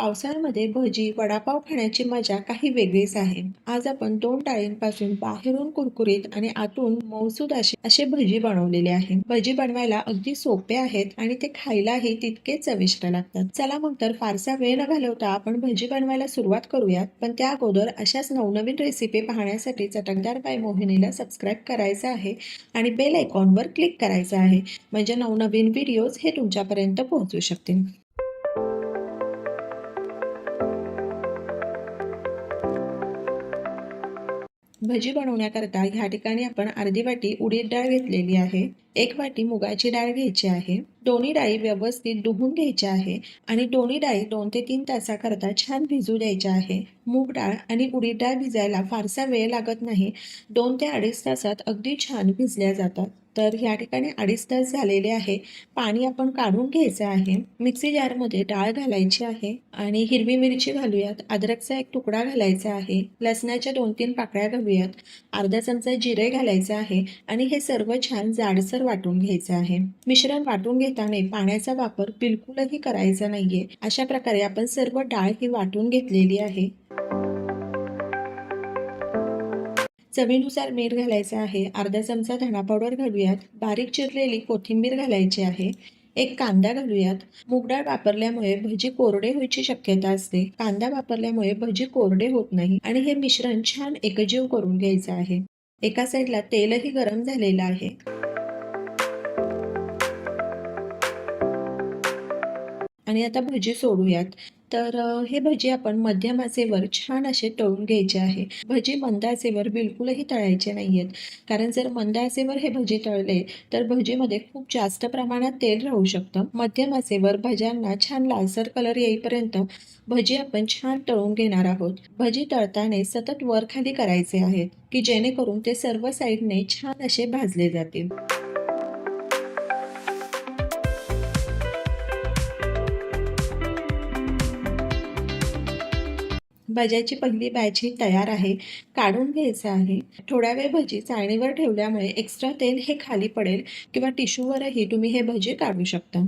पावसाळ्यामध्ये भजी वडापाव खाण्याची मजा काही वेगळीच आहे. आज आपण दोन डाळींपासून बाहेरून कुरकुरीत आणि आतून मौसूद असे असे भजी बनवलेले आहे. भजी बनवायला अगदी सोपे आहेत आणि ते खायलाही तितके चविष्ट लागतात. चला मग तर फारसा वेळ न घालवता आपण भजी बनवायला सुरुवात करूयात. पण त्या अगोदर अशाच नवनवीन रेसिपी पाहण्यासाठी चटकदार बाय मोहिनीला सबस्क्राईब करायचं आहे आणि बेल आयकॉनवर क्लिक करायचं आहे. म्हणजे नवनवीन व्हिडिओज हे तुमच्यापर्यंत पोहोचू शकतील. भजी बनवण्याकरता ह्या ठिकाणी आपण अर्धी वाटी उडीद डाळ घेतलेली आहे. एक वाटी मुगाची डाळ घ्यायची आहे. दोन्ही डाळी व्यवस्थित धुवून घ्यायच्या आहे आणि दोन्ही डाळी दोन ते तीन तासाकरता छान भिजू द्यायच्या आहे. मूग डाळ आणि उडीद डाळ भिजायला फारसा वेळ लागत नाही. दोन ते अडीच तासात अगदी छान भिजल्या जातात. तर ह्या ठिकाणी अडीच तास झालेले आहे. पाणी आपण काढून घ्यायचं आहे. मिक्सी जारमध्ये डाळ घालायची आहे आणि हिरवी मिरची घालूयात. अद्रकचा एक तुकडा घालायचा आहे. लसणाच्या दोन तीन पाकळ्या घालूयात. अर्धा चमचा जिरे घालायचा आहे आणि हे सर्व छान जाडसर वाटून घ्यायचं आहे. मिश्रण वाटून घेताना पाण्याचा वापर बिलकुलही करायचा नाहीये. अशा प्रकारे आपण सर्व डाळ ही वाटून घेतलेली आहे. चवीनुसार मीठ घालायचं आहे. अर्धा चमचा धणा पावडर घालूयात. बारीक चिरलेली कोथिंबीर घालायची आहे. एक कांदा घालूयात. मूग डाळ वापरल्यामुळे भजी कोरडे होईची शक्यता असते. कांदा वापरल्यामुळे भजी कोरडे होत नाही आणि हे मिश्रण छान एकजीव करून घ्यायचं आहे. एका साईडला तेलही गरम झालेलं आहे. आणि आता भजी सोडूयात. तर हे भजी आपण मध्यम आचेवर छान असे तळून घ्यायचे आहे. भजी मंद आचेवर बिलकुलही तळायचे नाही आहेत कारण जर मंद आचेवर हे भजी तळले तर भजीमध्ये खूप जास्त प्रमाणात तेल राहू शकतं. मध्यम आचेवर भज्यांना छान लालसर कलर येईपर्यंत भजी आपण छान तळून घेणार आहोत. भजी तळताना सतत वर खाली करायचे आहेत की जेणेकरून ते सर्व साईडने छान असे भाजले जातील. भज्याची पहिली बॅच ही तयार आहे काढून घ्यायचं आहे. थोड्या वेळ भजी चाळणीवर ठेवल्यामुळे एक्स्ट्रा तेल हे खाली पडेल किंवा टिश्यूवरही तुम्ही हे भजी काढू शकता.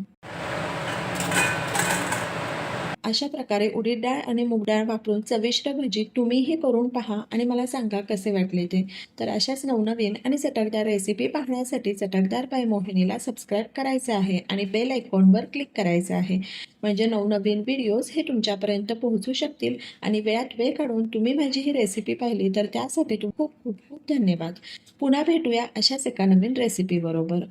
अशा प्रकारे उडीद डाळ आणि मूग डाळ वापरून चविष्ट भजी तुम्हीही करून पहा आणि मला सांगा कसे वाटले ते. तर अशाच नवनवीन आणि चटकदार रेसिपी पाहण्यासाठी चटकदार बाय मोहिनीला सबस्क्राईब करायचं आहे आणि बेल आयकॉनवर क्लिक करायचं आहे. म्हणजे नवनवीन व्हिडिओज हे तुमच्यापर्यंत पोहोचू शकतील आणि वेळात वेळ काढून तुम्ही माझी ही रेसिपी पाहिली तर त्यासाठी खूप खूप खूप धन्यवाद. पुन्हा भेटूया अशाच एका नवीन रेसिपीबरोबर